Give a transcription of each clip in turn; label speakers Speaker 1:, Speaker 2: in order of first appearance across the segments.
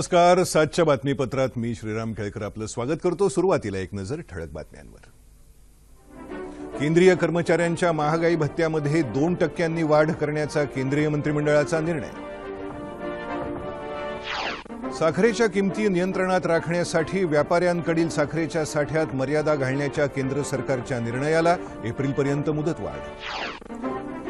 Speaker 1: नमस्कार सातच्या बातमीपत्रात मी श्रीराम खेळकर आपलं स्वागत करतो सुरुवातीला एक नजर ठळक बातम्यांवर केंद्रीय कर्मचाऱ्यांच्या महागाई भत्त्यामध्ये दोन टक्क्यांनी वाढ करण्याचा केंद्रीय मंत्रिमंडळाचा निर्णय साखरेच्या किमती नियंत्रणात राखण्यासाठी व्यापाऱ्यांकडील साखरेच्या साठ्यात मर्यादा घालण्याच्या केंद्र सरकारच्या निर्णयाला एप्रिलपर्यंत मुदतवाढ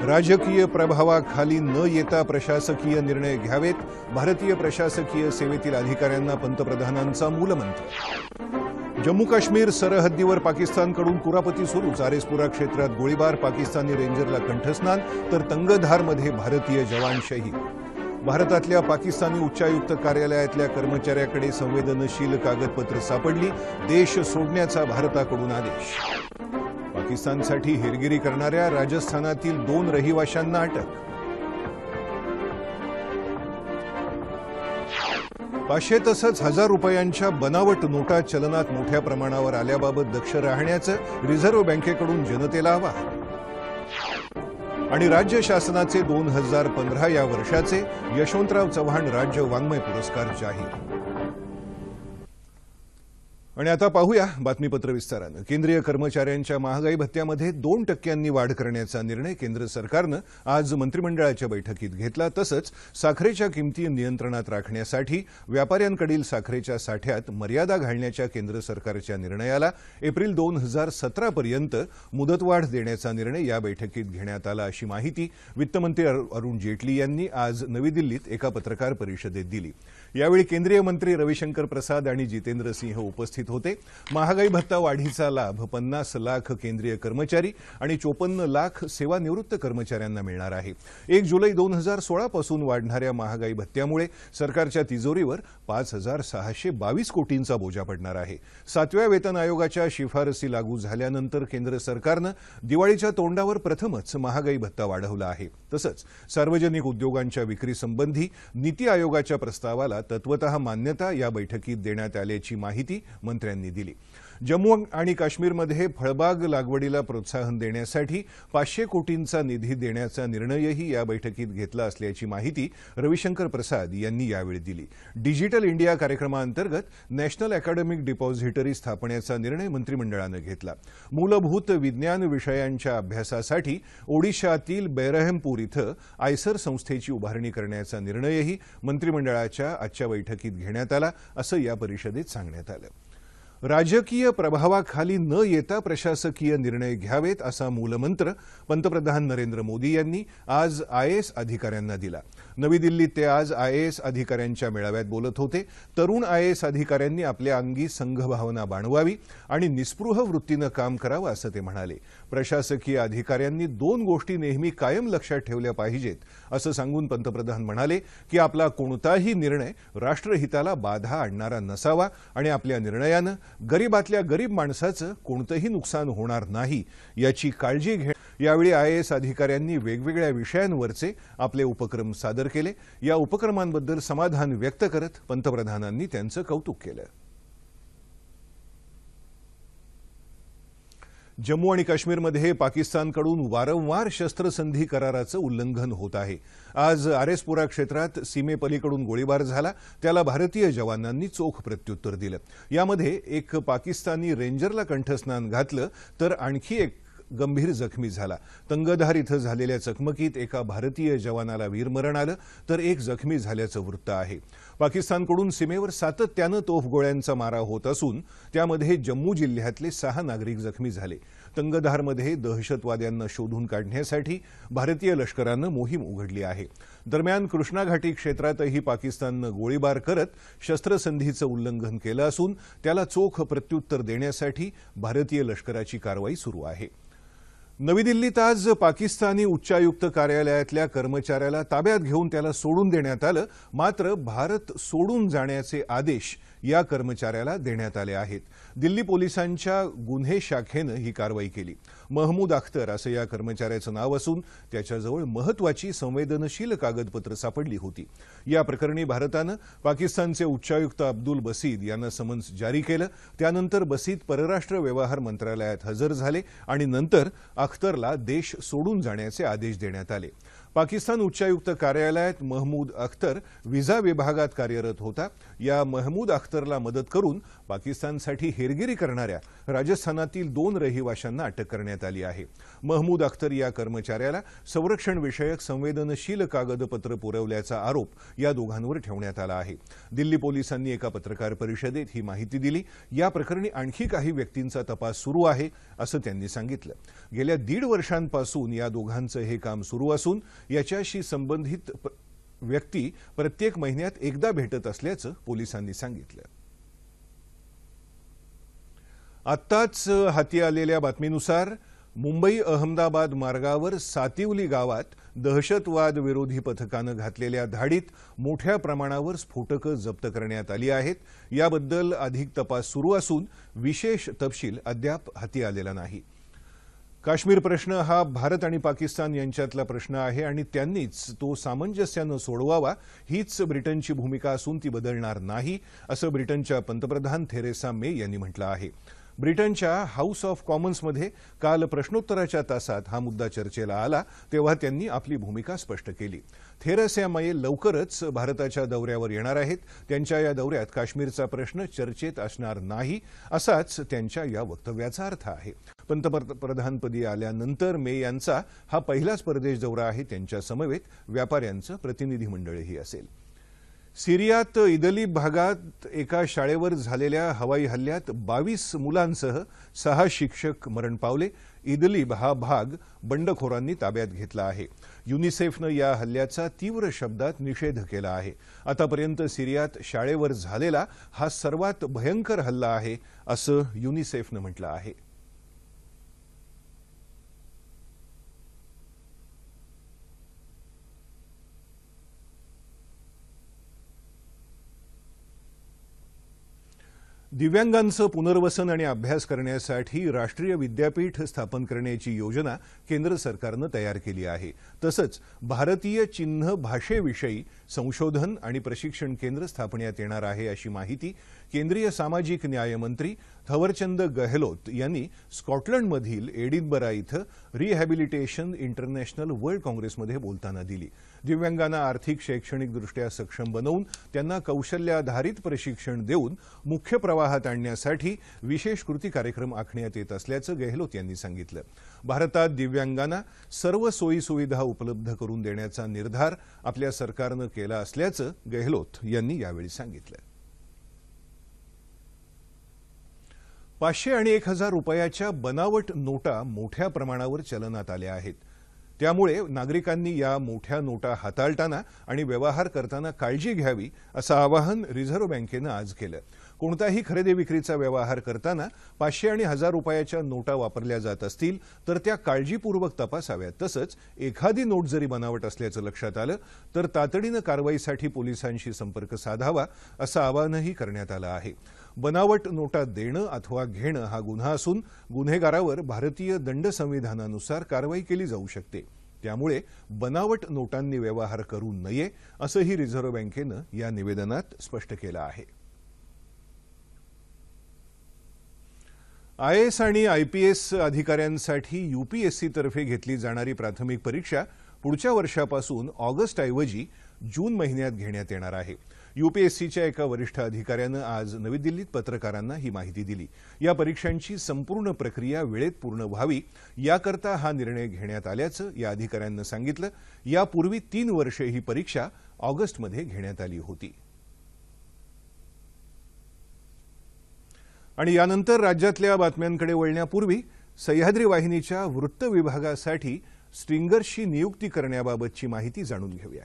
Speaker 1: राजकीय प्रभावाखाली न येता प्रशासकीय निर्णय घ्यावेत भारतीय प्रशासकीय सेवेतील अधिकाऱ्यांना पंतप्रधानांचा मूलमंत्र जम्मू काश्मीर सरहद्दीवर पाकिस्तानकडून कुरापती सुरू चारेसपुरा क्षेत्रात गोळीबार पाकिस्तानी रेंजरला कंठस्नान तर तंगधारमध्ये भारतीय जवान शहीद भारतातल्या पाकिस्तानी उच्चायुक्त कार्यालयातल्या कर्मचाऱ्याकडे संवेदनशील कागदपत्र सापडली देश सोडण्याचा भारताकडून आदेश पाकिस्तानसाठी हेरगिरी करणाऱ्या राजस्थानातील दोन रहिवाशांना अटक पाचशे तसंच हजार रुपयांच्या बनावट नोटा चलनात मोठ्या प्रमाणावर आल्याबाबत दक्ष राहण्याचं रिझर्व्ह बँकेकडून जनतेला आवाहन आणि राज्य शासनाचे दोन हजार पंधरा या वर्षाचे यशवंतराव चव्हाण राज्य वाङ्मय पुरस्कार जाहीर आणि आता पाहूया बातमीपत्र विस्तारानं केंद्रीय कर्मचाऱ्यांच्या महागाई भत्त्यामध्ये दोन टक्क्यांनी वाढ करण्याचा निर्णय केंद्र सरकारनं आज मंत्रिमंडळाच्या बैठकीत घेतला तसंच साखरेच्या किमती नियंत्रणात राखण्यासाठी व्यापाऱ्यांकडील साखरेच्या साठ्यात मर्यादा घालण्याच्या केंद्र सरकारच्या निर्णयाला एप्रिल दोन हजार सतरापर्यंत मुदतवाढ देण्याचा निर्णय या बैठकीत घेण्यात आला अशी माहिती वित्तमंत्री अरुण जेटली यांनी आज नवी दिल्लीत एका पत्रकार परिषदेत दिली यावेळी केंद्रीय मंत्री रविशंकर प्रसाद आणि जितेंद्र सिंह उपस्थित होते महागाई भत्ता वाढीचा लाभ पन्नास लाख केंद्रीय कर्मचारी आणि चोपन्न लाख सेवानिवृत्त कर्मचाऱ्यांना मिळणार आहे एक जुलै दोन हजार सोळापासून वाढणाऱ्या महागाई भत्त्यामुळे सरकारच्या तिजोरीवर पाच हजार सहाशे बावीस कोटींचा बोजा पडणार आहे सातव्या वेतन आयोगाच्या शिफारसी लागू झाल्यानंतर केंद्र सरकारनं दिवाळीच्या तोंडावर प्रथमच महागाई भत्ता वाढवला आहे तसंच सार्वजनिक उद्योगांच्या विक्रीसंबंधी नीती आयोगाच्या प्रस्तावाला तत्वत मान्यता या बैठकीत देण्यात आल्याची माहिती मंत्र्यांनी दिली जम्मू आणि काश्मीरमध्ये फळबाग लागवडीला प्रोत्साहन देण्यासाठी पाचशे कोटींचा निधी देण्याचा निर्णयही या बैठकीत घेतला असल्याची माहिती रविशंकर प्रसाद यांनी यावेळी दिली डिजिटल इंडिया कार्यक्रमाअंतर्गत नॅशनल अकॅडमिक डिपॉझिटरी स्थापण्याचा निर्णय मंत्रिमंडळानं घेतला मूलभूत विज्ञान विषयांच्या अभ्यासासाठी ओडिशातील बैरहमपूर इथं आयसर संस्थेची उभारणी करण्याचा निर्णयही मंत्रिमंडळाच्या आजच्या बैठकीत घेण्यात आला असं या परिषदेत सांगण्यात आलं राजकीय प्रभावाखाली न येता प्रशासकीय निर्णय घ्यावेत असा मूलमंत्र पंतप्रधान नरेंद्र मोदी यांनी आज आय एस अधिकाऱ्यांना दिला नवी दिल्लीत ते आज आय एस अधिकाऱ्यांच्या मेळाव्यात बोलत होते तरुण आय एस अधिकाऱ्यांनी आपल्या अंगी संघभावना बाणवावी आणि निस्पृह वृत्तीनं काम करावं असं ते म्हणाले प्रशासकीय अधिकाऱ्यांनी दोन गोष्टी नेहमी कायम लक्षात ठेवल्या पाहिजेत असं सांगून पंतप्रधान म्हणाले की आपला कोणताही निर्णय राष्ट्रहिताला बाधा आणणारा नसावा आणि आपल्या निर्णयानं गरीबातल्या गरीब माणसाचं कोणतंही नुकसान होणार नाही याची काळजी घे यावेळी आय एस अधिकाऱ्यांनी वेगवेगळ्या विषयांवरचे आपले उपक्रम सादर केले या उपक्रमांबद्दल समाधान व्यक्त करत पंतप्रधानांनी त्यांचं कौतुक केलं जम्मू आणि काश्मीरमध्ये पाकिस्तानकडून वारंवार शस्त्रसंधी कराराचं उल्लंघन होत आहे आज आरेसपुरा क्षेत्रात सीमेपलीकडून गोळीबार झाला त्याला भारतीय जवानांनी चोख प्रत्युत्तर दिलं यामध्ये एक पाकिस्तानी रेंजरला कंठस्नान घातलं तर आणखी एक गंभीर जखमी झाला तंगधार इथं झालेल्या चकमकीत एका भारतीय जवानाला वीरमरण आलं तर एक जखमी झाल्याचं वृत्त आहे पाकिस्तानकडून सीमेवर सातत्यानं तोफगोळ्यांचा मारा होत असून त्यामध्ये जम्मू जिल्ह्यातले सहा नागरिक जखमी झाले तंगधारमध्ये दहशतवाद्यांना शोधून काढण्यासाठी भारतीय लष्करानं मोहीम उघडली आहे दरम्यान कृष्णाघाटी क्षेत्रातही पाकिस्ताननं गोळीबार करत शस्त्रसंधीचं उल्लंघन केलं असून त्याला चोख प्रत्युत्तर देण्यासाठी भारतीय लष्कराची कारवाई सुरू आहे नवी दिल्लीत आज पाकिस्तानी उच्चायुक्त कार्यालयातल्या कर्मचाऱ्याला ताब्यात घेऊन त्याला सोडून देण्यात आलं मात्र भारत सोडून जाण्याचे आदेश या कर्मचाऱ्याला देण्यात आले आहेत दिल्ली पोलिसांच्या गुन्हे शाखेनं ही कारवाई केली महमूद अख्तर असं या कर्मचाऱ्याचं नाव असून त्याच्याजवळ महत्वाची संवेदनशील कागदपत्र सापडली होती या प्रकरणी भारतानं पाकिस्तानचे उच्चायुक्त अब्दुल बसीद यांना समन्स जारी केलं त्यानंतर बसीद परराष्ट्र व्यवहार मंत्रालयात हजर झाले आणि नंतर अख्तरला देश सोडून जाण्याचे आदेश देण्यात आले पाकिस्तान उच्चायुक्त कार्यालयात महमूद अख्तर व्हिसा विभागात कार्यरत होता या महमूद अख्तरला मदत करून पाकिस्तानसाठी हेरगिरी करणाऱ्या राजस्थानातील दोन रहिवाशांना अटक करण्यात आली आहे महमूद अख्तर या कर्मचाऱ्याला संरक्षणविषयक संवेदनशील कागदपत्र पुरवल्याचा आरोप या दोघांवर ठेवण्यात आला आहे दिल्ली पोलिसांनी एका पत्रकार परिषदेत ही माहिती दिली या प्रकरणी आणखी काही व्यक्तींचा तपास सुरू आहे असं त्यांनी सांगितलं गेल्या दीड वर्षांपासून या दोघांचं हे काम सुरू असून याच्याशी संबंधित व्यक्ती प्रत्येक महिन्यात एकदा भेटत असल्याचं पोलिसांनी सांगितलं आत्ताच हाती आलेल्या बातमीनुसार मुंबई अहमदाबाद मार्गावर सातिवली गावात दहशतवाद विरोधी पथकानं घातलेल्या धाडीत मोठ्या प्रमाणावर स्फोटकं जप्त करण्यात आली आहेत याबद्दल अधिक तपास सुरू असून विशेष तपशील अद्याप हाती आलेला नाही काश्मीर प्रश्न हा भारत आणि पाकिस्तान यांच्यातला प्रश्न आहे आणि त्यांनीच तो सामंजस्यानं सोडवावा हीच ब्रिटनची भूमिका असून ती बदलणार नाही असं ब्रिटनच्या पंतप्रधान थेरेसा मे यांनी म्हटलं आहे ब्रिटनच्या हाऊस ऑफ कॉमन्समध्ये काल प्रश्नोत्तराच्या तासात हा मुद्दा चर्चेला आला तेव्हा त्यांनी आपली भूमिका स्पष्ट केली या मये लवकरच भारताच्या दौऱ्यावर येणार आहेत त्यांच्या या दौऱ्यात काश्मीरचा प्रश्न चर्चेत असणार नाही असाच त्यांच्या या वक्तव्याचा अर्थ आहे पंतप्रधानपदी आल्यानंतर मे यांचा हा पहिलाच परदेश दौरा आहे त्यांच्या समवेत व्यापाऱ्यांचं प्रतिनिधी मंडळही असेल सिरियात इदली भागात एका शाळेवर झालेल्या हवाई हल्ल्यात बावीस मुलांसह सहा शिक्षक मरण पावले इदलीब हा भाग बंडखोरांनी ताब्यात घेतला आहे युनिसेफनं या हल्ल्याचा तीव्र शब्दात निषेध केला आहे आतापर्यंत सिरियात शाळेवर झालेला हा सर्वात भयंकर हल्ला आहे असं युनिसेफनं म्हटलं आहे दिव्यांगांचं पुनर्वसन आणि अभ्यास करण्यासाठी राष्ट्रीय विद्यापीठ स्थापन करण्याची योजना केंद्र सरकारनं तयार केली आहे तसंच भारतीय चिन्ह भाषेविषयी संशोधन आणि प्रशिक्षण केंद्र स्थापण्यात येणार आहे अशी माहिती केंद्रीय सामाजिक न्यायमंत्री थवरचंद गहलोत यांनी स्कॉटलंडमधील एडिनबरा इथं रिहॅबिलिटेशन इंटरनॅशनल वर्ल्ड काँग्रेसमध्ये बोलताना दिली दिव्यांगांना आर्थिक शैक्षणिकदृष्ट्या सक्षम बनवून त्यांना कौशल्याधारित प्रशिक्षण देऊन मुख्य प्रवाहात आणण्यासाठी विशेष कृती कार्यक्रम आखण्यात येत असल्याचं गहलोत यांनी सांगितलं भारतात दिव्यांगांना सर्व सोयीसुविधा उपलब्ध करून देण्याचा निर्धार आपल्या सरकारनं केला असल्याचं गहलोत यांनी यावेळी सांगितलं पाचशे आणि एक हजार रुपयाच्या बनावट नोटा मोठ्या प्रमाणावर चलनात आल्या आहेत त्यामुळे नागरिकांनी या मोठ्या नोटा हाताळताना आणि व्यवहार करताना काळजी घ्यावी असं आवाहन रिझर्व्ह बँकेनं आज केलं कोणताही खरेदी विक्रीचा व्यवहार करताना पाचशे आणि हजार रुपयाच्या नोटा वापरल्या जात असतील तर त्या काळजीपूर्वक तपासाव्यात तसंच एखादी नोट जरी बनावट असल्याचं लक्षात आलं तर तातडीनं कारवाईसाठी पोलिसांशी संपर्क साधावा असं आवाहनही करण्यात आलं आहे बनावट नोटा देणं अथवा घेणं हा गुन्हा असून गुन्हेगारावर भारतीय दंड संविधानानुसार कारवाई केली जाऊ शकते त्यामुळे बनावट नोटांनी व्यवहार करू नये असंही रिझर्व्ह बँकेनं या निवेदनात स्पष्ट केलं आहे आय एस आणि आयपीएस अधिकाऱ्यांसाठी तर्फे घेतली जाणारी प्राथमिक परीक्षा पुढच्या वर्षापासून ऑगस्ट ऐवजी जून महिन्यात घेण्यात येणार आहे यूपीएससीच्या एका वरिष्ठ अधिकाऱ्यानं आज नवी दिल्लीत पत्रकारांना ही माहिती दिली या परीक्षांची संपूर्ण प्रक्रिया वेळेत पूर्ण व्हावी याकरता हा निर्णय घेण्यात आल्याचं या अधिकाऱ्यांनी सांगितलं यापूर्वी तीन वर्षे ही परीक्षा ऑगस्टमध्ये घेण्यात आली होती आणि यानंतर राज्यातल्या बातम्यांकडे वळण्यापूर्वी सह्याद्री वाहिनीच्या वृत्त विभागासाठी स्ट्रिंगर्सची नियुक्ती करण्याबाबतची माहिती जाणून घेऊया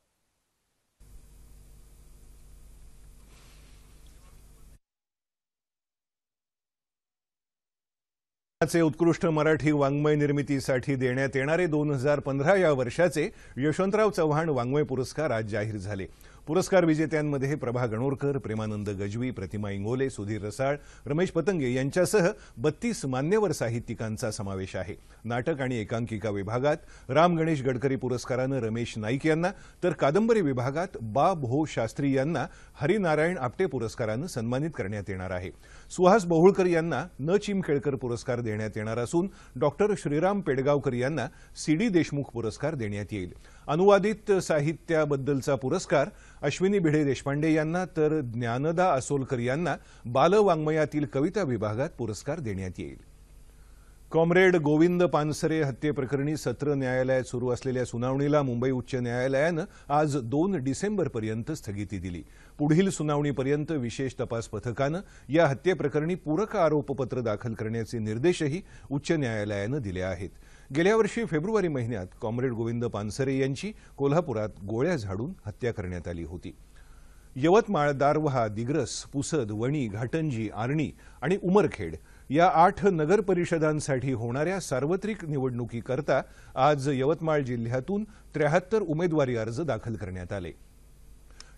Speaker 1: चे उत्कृष्ट मराठी वाङ्मय निर्मितीसाठी देण्यात येणारे दोन हजार पंधरा या वर्षाचे यशवंतराव चव्हाण वाङ्मय पुरस्कार आज जाहीर झाले पुरस्कार विजेत्यांमध्ये प्रभा गणोरकर प्रेमानंद गजवी प्रतिमा इंगोले सुधीर रसाळ रमेश पतंगे यांच्यासह बत्तीस मान्यवर साहित्यिकांचा समावेश आहे नाटक आणि एकांकिका विभागात राम गणेश गडकरी पुरस्कारानं रमेश नाईक यांना तर कादंबरी विभागात बा भो हो शास्त्री यांना हरिनारायण आपटे पुरस्कारानं सन्मानित करण्यात येणार आहे सुहास बहुळकर यांना न चिमखेळकर पुरस्कार देण्यात येणार असून डॉक्टर श्रीराम पेडगावकर यांना सी डी देशमुख पुरस्कार देण्यात येईल अनुवादित साहित्याबद्दलचा पुरस्कार अश्विनी भिडे देशपांडे यांना तर ज्ञानदा असोलकर यांना बालवाङ्मयातील कविता विभागात पुरस्कार देण्यात येईल कॉम्रेड गोविंद पानसरे हत्येप्रकरणी सत्र न्यायालयात सुरू असलेल्या सुनावणीला मुंबई उच्च न्यायालयानं आज दोन डिसेंबरपर्यंत स्थगिती दिली पुढील सुनावणीपर्यंत विशेष तपास पथकानं या हत्येप्रकरणी पूरक आरोपपत्र दाखल करण्याचे निर्देशही उच्च न्यायालयानं दिले आहेत गेल्या वर्षी फेब्रुवारी महिन्यात कॉम्रेड गोविंद पानसरे यांची कोल्हापुरात गोळ्या झाडून हत्या करण्यात आली होती यवतमाळ दारव्हा दिग्रस पुसद वणी घाटंजी आर्णी आणि उमरखेड या आठ नगरपरिषदांसाठी होणाऱ्या सार्वत्रिक निवडणुकीकरता आज यवतमाळ जिल्ह्यातून त्र्याहत्तर उमेदवारी अर्ज दाखल करण्यात आले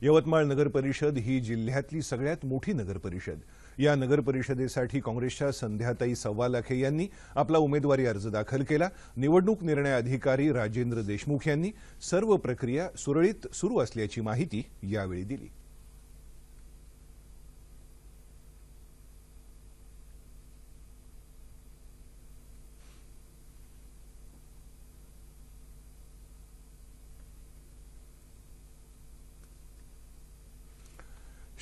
Speaker 1: यवतमाळ नगरपरिषद ही जिल्ह्यातली सगळ्यात मोठी नगरपरिषद या नगर परिषदेसाठी काँग्रेसच्या संध्याताई सव्वा सव्वालाखे यांनी आपला उमेदवारी अर्ज दाखल केला निवडणूक निर्णय अधिकारी राजेंद्र देशमुख यांनी सर्व प्रक्रिया सुरळीत सुरू असल्याची माहिती यावेळी दिली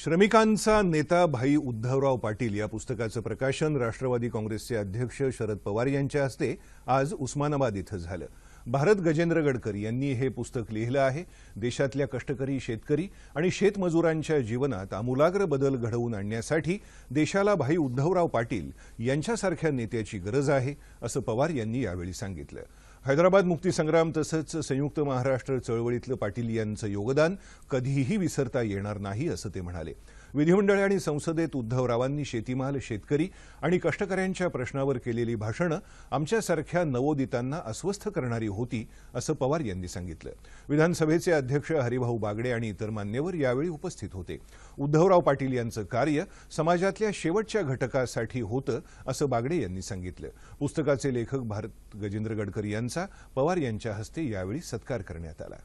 Speaker 1: श्रमिकांचा नेता भाई उद्धवराव पाटील या पुस्तकाचं प्रकाशन राष्ट्रवादी काँग्रेसचे अध्यक्ष शरद पवार यांच्या हस्ते आज उस्मानाबाद इथं झालं भारत गजेंद्र गडकरी यांनी हे पुस्तक लिहिलं आहे देशातल्या कष्टकरी शेतकरी आणि शेतमजुरांच्या जीवनात आमूलाग्र बदल घडवून आणण्यासाठी देशाला भाई उद्धवराव पाटील यांच्यासारख्या नेत्याची गरज आहे असं पवार यांनी यावेळी सांगितलं हैदराबाद मुक्तीसंग्राम तसंच संयुक्त महाराष्ट्र चळवळीतलं पाटील यांचं योगदान कधीही विसरता येणार नाही असं ते म्हणाले विधिमंडळ आणि संसदेत उद्धवरावांनी शेतीमाल शेतकरी आणि कष्टकऱ्यांच्या प्रश्नावर केलेली भाषणं आमच्यासारख्या नवोदितांना अस्वस्थ करणारी होती असं पवार यांनी सांगितलं विधानसभेचे अध्यक्ष हरिभाऊ बागडे आणि इतर मान्यवर यावेळी उपस्थित होते उद्धवराव पाटील यांचं कार्य समाजातल्या शेवटच्या घटकासाठी होतं असं बागडे यांनी सांगितलं पुस्तकाचे लेखक भारत गजेंद्र गडकरी यांचा पवार यांच्या हस्ते यावेळी सत्कार करण्यात आला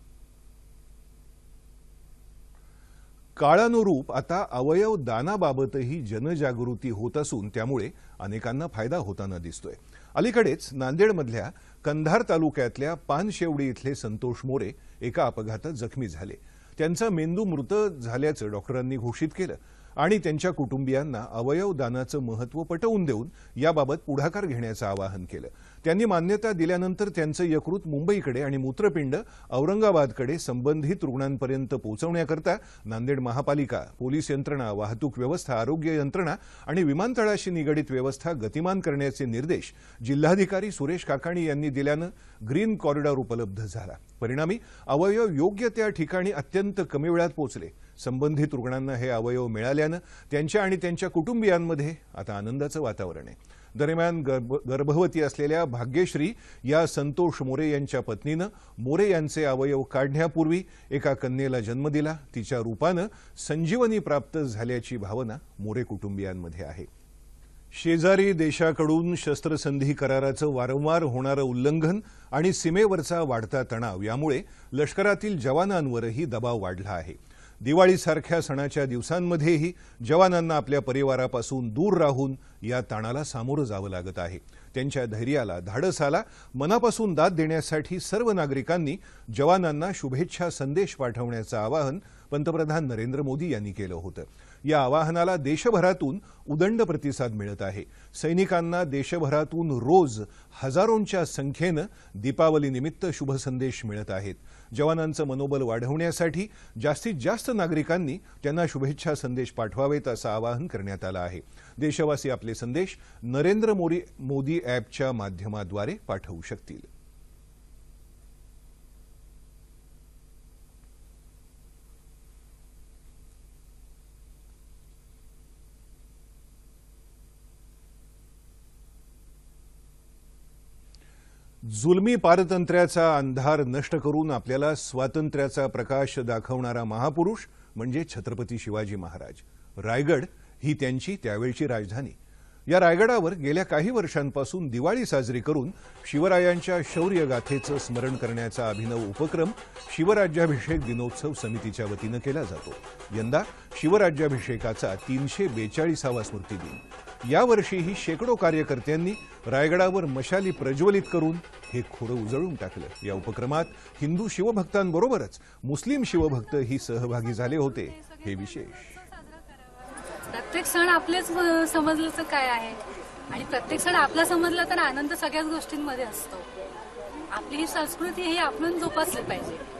Speaker 1: काळानुरूप आता अवयव दानाबाबतही जनजागृती होत असून त्यामुळे अनेकांना फायदा होताना दिसतोय अलीकडेच नांदेडमधल्या कंधार तालुक्यातल्या पानशेवडी इथले संतोष मोरे एका अपघातात जखमी झाले त्यांचा मेंदू मृत झाल्याचं डॉक्टरांनी घोषित केलं आणि त्यांच्या कुटुंबियांना अवयव दानाचं महत्त्व पटवून देऊन याबाबत पुढाकार घेण्याचं आवाहन केलं त्यांनी मान्यता दिल्यानंतर त्यांचं यकृत मुंबईकडे आणि मूत्रपिंड औरंगाबादकडे संबंधित रुग्णांपर्यंत पोहोचवण्याकरता नांदेड महापालिका पोलीस यंत्रणा वाहतूक व्यवस्था आरोग्य यंत्रणा आणि विमानतळाशी निगडित व्यवस्था गतिमान करण्याचे निर्देश जिल्हाधिकारी सुरेश काकाणी यांनी दिल्यानं ग्रीन कॉरिडॉर उपलब्ध झाला परिणामी अवयव योग्य त्या ठिकाणी अत्यंत कमी वेळात पोहोचले संबंधित रुग्णांना हे अवयव मिळाल्यानं त्यांच्या आणि त्यांच्या कुटुंबियांमध्ये आता आनंदाचं वातावरण आहे दरम्यान गर्भ गर्भवती असलेल्या भाग्यश्री या संतोष मोरे यांच्या पत्नीनं मोरे यांचे अवयव काढण्यापूर्वी एका कन्येला जन्म दिला तिच्या रूपानं संजीवनी प्राप्त झाल्याची भावना मोरे कुटुंबियांमध्ये आहे शेजारी देशाकडून शस्त्रसंधी कराराचं वारंवार होणारं उल्लंघन आणि सीमेवरचा वाढता तणाव यामुळे लष्करातील जवानांवरही दबाव वाढला आहे दिवाळीसारख्या सणाच्या दिवसांमध्येही जवानांना आपल्या परिवारापासून दूर राहून या ताणाला सामोरं जावं लागत आहे त्यांच्या धैर्याला धाडसाला मनापासून दाद देण्यासाठी सर्व नागरिकांनी जवानांना शुभेच्छा संदेश पाठवण्याचं आवाहन पंतप्रधान नरेंद्र मोदी यांनी केलं होतं या आवाहनाला देशभरातून उदंड प्रतिसाद मिळत आहे सैनिकांना देशभरातून रोज हजारोंच्या संख्येनं दीपावलीनिमित्त संदेश मिळत आहेत जवानांचं मनोबल वाढवण्यासाठी जास्तीत जास्त नागरिकांनी त्यांना शुभेच्छा संदेश पाठवावेत असं आवाहन करण्यात आलं आहे देशवासी आपले संदेश नरेंद्र मोदी मोदी ॲपच्या माध्यमाद्वारे पाठवू शकतील जुलमी पारतंत्र्याचा अंधार नष्ट करून आपल्याला स्वातंत्र्याचा प्रकाश दाखवणारा महापुरुष म्हणजे छत्रपती शिवाजी महाराज रायगड ही त्यांची त्यावेळची राजधानी या रायगडावर गेल्या काही वर्षांपासून दिवाळी साजरी करून शिवरायांच्या शौर्यगाथेचं स्मरण करण्याचा अभिनव उपक्रम शिवराज्याभिषेक दिनोत्सव समितीच्या वतीनं केला जातो यंदा शिवराज्याभिषेकाचा तीनशे बेचाळीसावा स्मृती दिन यावर्षीही शेकडो कार्यकर्त्यांनी रायगडावर मशाली प्रज्वलित करून हे खोडं उजळून टाकलं या उपक्रमात हिंदू शिवभक्तांबरोबरच मुस्लिम शिवभक्त ही सहभागी झाले होते हे विशेष
Speaker 2: प्रत्येक सण आपलेच समजलं तर काय आहे आणि प्रत्येक सण आपला समजला तर आनंद सगळ्याच गोष्टींमध्ये असतो आपली ही संस्कृती ही आपण जोपासली पाहिजे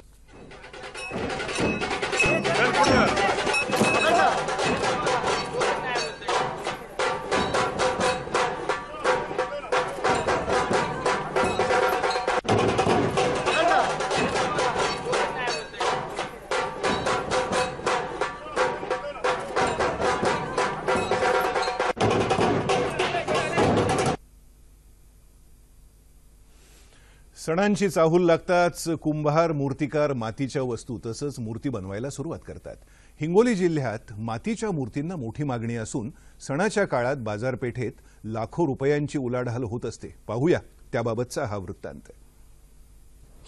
Speaker 1: सणांची चाहूल लागताच कुंभार मूर्तिकार मातीच्या वस्तू तसंच मूर्ती बनवायला सुरुवात करतात हिंगोली जिल्ह्यात मातीच्या मूर्तींना मोठी मागणी असून सणाच्या काळात बाजारपेठेत लाखो रुपयांची उलाढाल होत असते पाहूया त्याबाबतचा हा वृत्तांत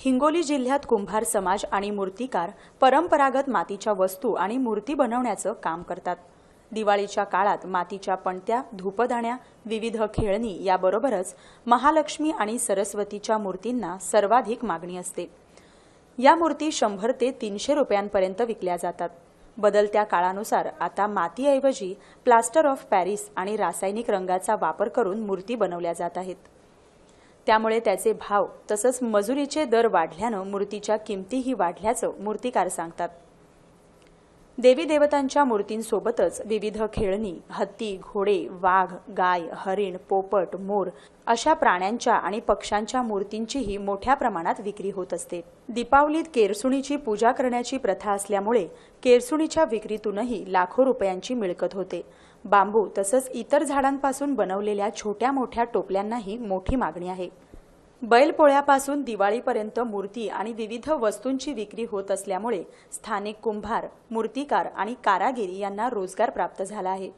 Speaker 2: हिंगोली जिल्ह्यात कुंभार समाज आणि मूर्तिकार परंपरागत मातीच्या वस्तू आणि मूर्ती बनवण्याचं काम करतात दिवाळीच्या काळात मातीच्या पणत्या धूपदाण्या विविध खेळणी याबरोबरच महालक्ष्मी आणि सरस्वतीच्या मूर्तींना सर्वाधिक मागणी असते या मूर्ती शंभर ते तीनशे रुपयांपर्यंत विकल्या जातात बदलत्या काळानुसार आता मातीऐवजी प्लास्टर ऑफ पॅरिस आणि रासायनिक रंगाचा वापर करून मूर्ती बनवल्या जात आहेत त्यामुळे त्याचे भाव तसंच मजुरीचे दर वाढल्यानं मूर्तीच्या किमतीही वाढल्याचं मूर्तीकार सांगतात देवी देवतांच्या मूर्तींसोबतच विविध खेळणी हत्ती घोडे वाघ गाय हरिण पोपट मोर अशा प्राण्यांच्या आणि पक्ष्यांच्या मूर्तींचीही मोठ्या प्रमाणात विक्री होत असते दीपावलीत केरसुणीची पूजा करण्याची प्रथा असल्यामुळे केरसुणीच्या विक्रीतूनही लाखो रुपयांची मिळकत होते बांबू तसंच इतर झाडांपासून बनवलेल्या छोट्या मोठ्या टोपल्यांनाही मोठी मागणी आहे बैलपोळ्यापासून दिवाळीपर्यंत मूर्ती आणि विविध वस्तूंची विक्री होत असल्यामुळे स्थानिक कुंभार मूर्तीकार आणि कारागिरी यांना रोजगार प्राप्त झाला आहे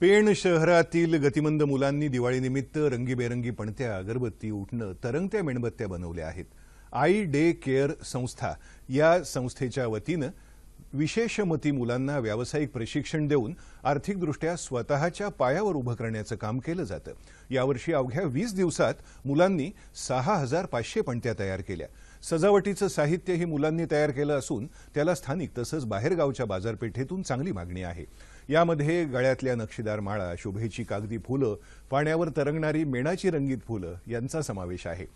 Speaker 1: पेण शहरातील गतिमंद मुलांनी दिवाळीनिमित्त रंगीबेरंगी पणत्या अगरबत्ती उठणं तरंगत्या मेणबत्त्या बनवल्या आहेत आई डे केअर संस्था या संस्थेच्या वतीनं विशेष मती मुलांना व्यावसायिक प्रशिक्षण देऊन आर्थिकदृष्ट्या स्वतःच्या पायावर उभं करण्याचं काम केलं जातं यावर्षी अवघ्या वीस दिवसात मुलांनी सहा हजार पाचशे पणत्या तयार केल्या सजावटीचं साहित्य ही मुलांनी तयार केलं असून त्याला स्थानिक तसंच बाहेरगावच्या बाजारपेठेतून चांगली मागणी आहे यामध्ये गळ्यातल्या नक्षीदार माळा शोभेची कागदी फुलं पाण्यावर तरंगणारी मेणाची रंगीत फुलं यांचा समावेश आहे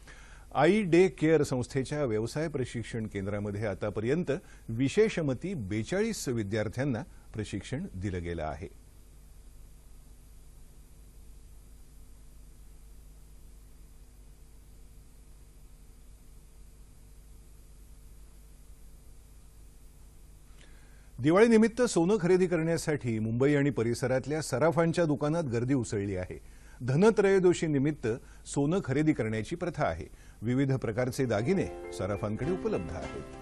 Speaker 1: आई डे केअर संस्थेच्या व्यवसाय प्रशिक्षण केंद्रामध्ये आतापर्यंत विशेषमती बेचाळीस विद्यार्थ्यांना प्रशिक्षण दिलं गेलं आहे दिवाळीनिमित्त सोनं खरेदी करण्यासाठी मुंबई आणि परिसरातल्या सराफांच्या दुकानात गर्दी उसळली आहे धनत्रयोदशी निमित्त सोनं खरेदी करण्याची प्रथा आहे विविध प्रकारचे दागिने सराफांकडे उपलब्ध आहेत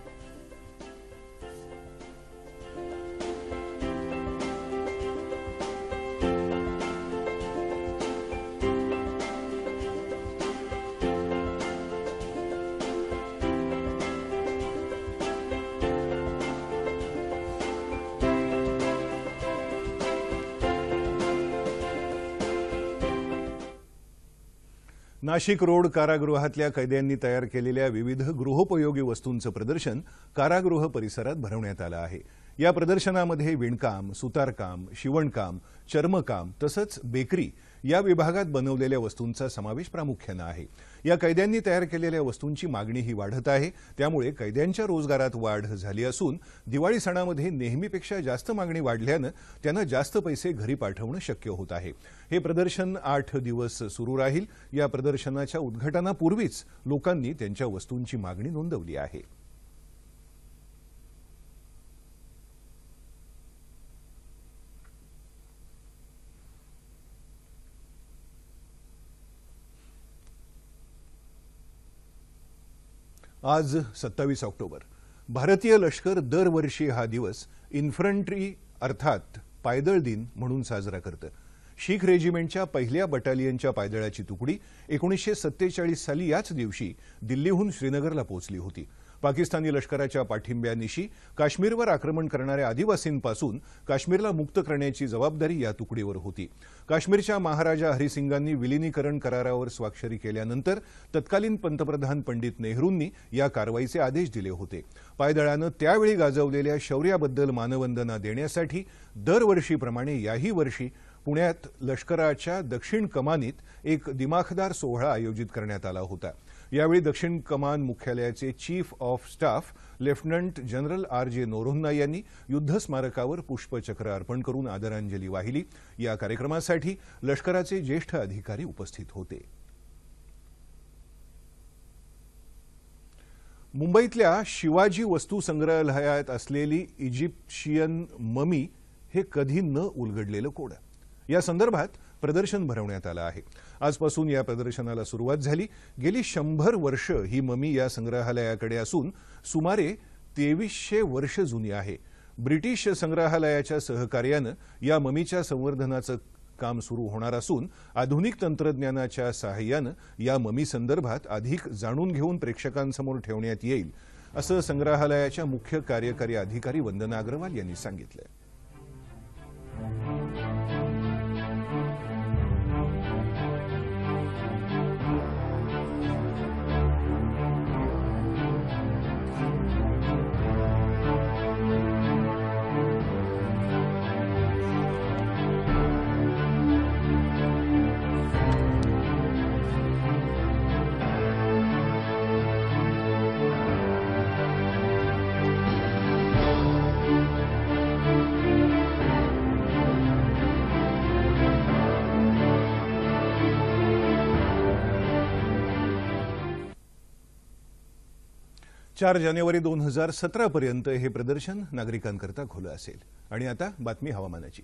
Speaker 1: नाशिक रोड कारागृहातल्या कैद्यांनी तयार केलेल्या विविध गृहोपयोगी वस्तूंचं प्रदर्शन कारागृह परिसरात भरवण्यात आलं आहे या प्रदर्शनामध्ये विणकाम सुतारकाम शिवणकाम चर्मकाम तसंच बेकरी या विभागात बनवलेल्या वस्तूंचा समावेश प्रामुख्यानं आहे या कैद्यांनी तयार केलेल्या वस्तूंची मागणीही वाढत आहे त्यामुळे कैद्यांच्या रोजगारात वाढ झाली असून दिवाळी सणामध्ये नेहमीपेक्षा जास्त मागणी वाढल्यानं त्यांना जास्त पैसे घरी पाठवणं शक्य होत आहे हे प्रदर्शन आठ दिवस सुरू राहील या प्रदर्शनाच्या उद्घाटनापूर्वीच लोकांनी त्यांच्या वस्तूंची मागणी नोंदवली आहे आज सत्तावीस ऑक्टोबर भारतीय लष्कर दरवर्षी हा दिवस इन्फंट्री अर्थात पायदळ दिन म्हणून साजरा करतं शीख रेजिमेंटच्या पहिल्या बटालियनच्या पायदळाची तुकडी एकोणीसशे सत्तेचाळीस साली याच दिवशी दिल्लीहून श्रीनगरला पोहोचली होती पाकिस्तानी लष्कराच्या पाठिंब्यानिशी काश्मीरवर आक्रमण करणाऱ्या आदिवासींपासून काश्मीरला मुक्त करण्याची जबाबदारी या तुकडीवर होती काश्मीरच्या महाराजा हरिसिंगांनी विलिनीकरण करारावर स्वाक्षरी केल्यानंतर तत्कालीन पंतप्रधान पंडित नेहरूंनी या कारवाईचे आदेश दिले होते पायदळानं त्यावेळी गाजवलेल्या शौर्याबद्दल मानवंदना देण्यासाठी दरवर्षीप्रमाणे याही वर्षी पुण्यात लष्कराच्या दक्षिण कमानीत एक दिमाखदार सोहळा आयोजित करण्यात आला होता यावेळी दक्षिण कमान मुख्यालयाचे chief of staff lieutenant general R J Noronha यांनी युद्ध स्मारकावर पुष्पचक्र अर्पण करून आदरांजली वाहिली या कार्यक्रमासाठी लष्कराचे ज्येष्ठ अधिकारी उपस्थित होते मुंबईतल्या शिवाजी वस्तू संग्रहालयात असलेली इजिप्शियन ममी हे कधी न उलगडलेलं कोड या संदर्भात प्रदर्शन भरवण्यात आलं आहे आजपासून या प्रदर्शनाला सुरुवात झाली गेली शंभर वर्ष ही ममी या संग्रहालयाकडे असून सुमारे तेवीसशे वर्ष जुनी आहे ब्रिटिश संग्रहालयाच्या सहकार्यानं या ममीच्या संवर्धनाचं काम सुरू होणार असून आधुनिक तंत्रज्ञानाच्या सहाय्यानं या ममी संदर्भात अधिक जाणून घेऊन प्रेक्षकांसमोर ठेवण्यात येईल असं संग्रहालयाच्या मुख्य कार्यकारी अधिकारी वंदना अग्रवाल यांनी सांगितलं चार जानेवारी दोन हजार सतरापर्यंत हे प्रदर्शन नागरिकांकरता खुलं असेल आणि आता बातमी हवामानाची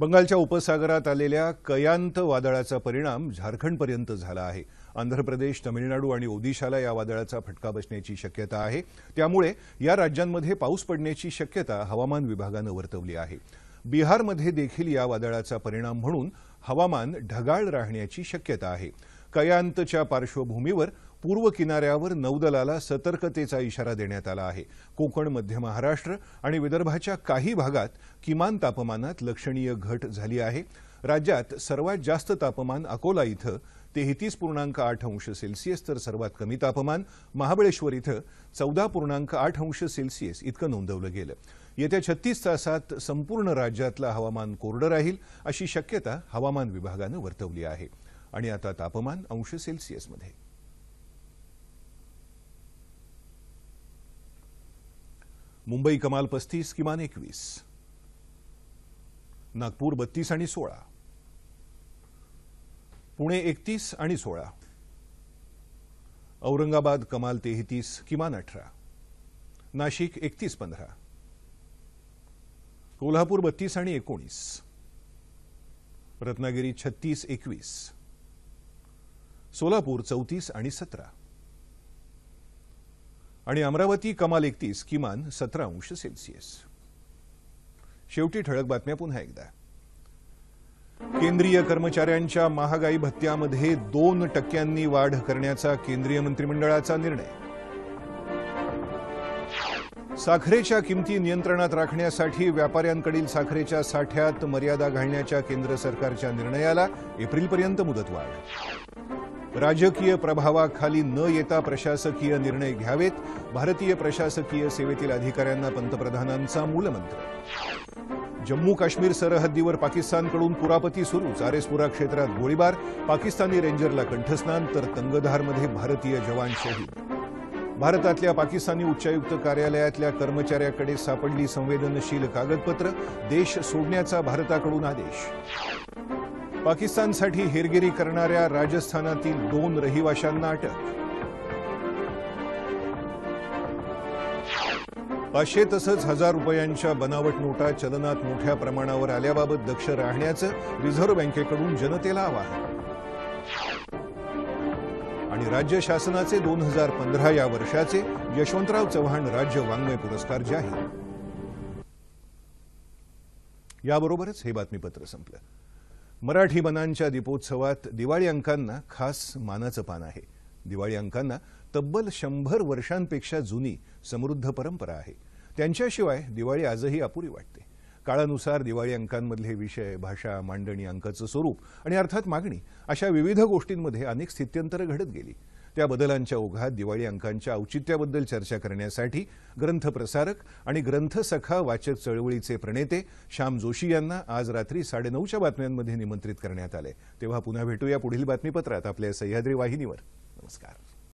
Speaker 1: बंगालच्या उपसागरात आलेल्या कयांत वादळाचा परिणाम झारखंडपर्यंत झाला आहे आंध्र प्रदेश तमिळनाडू आणि ओदिशाला या वादळाचा फटका बसण्याची शक्यता आहे त्यामुळे या राज्यांमध्ये पाऊस पडण्याची शक्यता हवामान विभागानं वर्तवली आहे बिहारमध्ये देखील या वादळाचा परिणाम म्हणून हवामान ढगाळ राहण्याची शक्यता आहे कयांतच्या पार्श्वभूमीवर पूर्व किनाऱ्यावर नौदलाला सतर्कतेचा इशारा देण्यात आला आहे कोकण मध्य महाराष्ट्र आणि विदर्भाच्या काही भागात किमान तापमानात लक्षणीय घट झाली आहे राज्यात सर्वात जास्त तापमान अकोला इथं तेहतीस पूर्णांक आठ अंश सेल्सिअस तर सर्वात कमी तापमान महाबळेश्वर इथं चौदा पूर्णांक आठ अंश सेल्सिअस इतकं नोंदवलं गेलं येत्या छत्तीस तासात संपूर्ण राज्यातलं हवामान कोरडं राहील अशी शक्यता हवामान विभागानं वर्तवली आहे आणि आता तापमान अंश सेल्सिअसमध्ये मुंबई कमाल पस्तीस किमान एकवीस नागपूर बत्तीस आणि सोळा पुणे एकतीस आणि सोळा औरंगाबाद कमाल तेहतीस किमान अठरा नाशिक एकतीस पंधरा कोल्हापूर बत्तीस आणि एकोणीस रत्नागिरी छत्तीस एकवीस सोलापूर चौतीस आणि सतरा आणि अमरावती कमाल एकतीस किमान सतरा अंश सेल्सिअस शेवटी ठळक बातम्या पुन्हा एकदा केंद्रीय कर्मचाऱ्यांच्या महागाई भत्त्यामध्ये दोन टक्क्यांनी वाढ करण्याचा केंद्रीय मंत्रिमंडळाचा निर्णय साखरेच्या किमती नियंत्रणात राखण्यासाठी व्यापाऱ्यांकडील साखरेच्या साठ्यात मर्यादा घालण्याच्या केंद्र सरकारच्या निर्णयाला एप्रिलपर्यंत मुदतवाढ राजकीय प्रभावाखाली न येता प्रशासकीय निर्णय घ्यावेत भारतीय प्रशासकीय सेवेतील अधिकाऱ्यांना पंतप्रधानांचा मूलमंत्र जम्मू काश्मीर सरहद्दीवर पाकिस्तानकडून पुरापती सुरू चारेसपुरा क्षेत्रात गोळीबार पाकिस्तानी रेंजरला कंठस्नान तर तंगधारमध्ये भारतीय जवान शहीद भारतातल्या पाकिस्तानी उच्चायुक्त कार्यालयातल्या कर्मचाऱ्याकडे सापडली संवेदनशील कागदपत्र देश सोडण्याचा भारताकडून आदेश पाकिस्तानसाठी हेरगिरी करणाऱ्या राजस्थानातील दोन रहिवाशांना अटक पाचशे तसंच हजार रुपयांच्या बनावट नोटा चलनात मोठ्या प्रमाणावर आल्याबाबत दक्ष राहण्याचं रिझर्व्ह बँकेकडून जनतेला आवाहन आणि राज्य शासनाचे दोन हजार पंधरा या वर्षाचे यशवंतराव चव्हाण राज्य वाङ्मय पुरस्कार जाहीर याबरोबरच हे बातमीपत्र संपलं मराठी मनांच्या दीपोत्सवात दिवाळी अंकांना खास मानाचं पान आहे दिवाळी अंकांना तब्बल शंभर वर्षांपेक्षा जुनी समृद्ध परंपरा आहे त्यांच्याशिवाय दिवाळी आजही अपुरी वाटते काळानुसार दिवाळी अंकांमधले विषय भाषा मांडणी अंकाचं स्वरूप आणि अर्थात मागणी अशा विविध गोष्टींमध्ये अनेक स्थित्यंतरं घडत गेली त्या बदलांच्या ओघात दिवाळी अंकांच्या औचित्याबद्दल चर्चा करण्यासाठी ग्रंथप्रसारक आणि ग्रंथसखा वाचक चळवळीचे प्रणेते श्याम जोशी यांना आज रात्री साडेनऊच्या बातम्यांमध्ये निमंत्रित करण्यात आले तेव्हा पुन्हा भेटूया पुढील बातमीपत्रात आपल्या सह्याद्री वाहिनीवर नमस्कार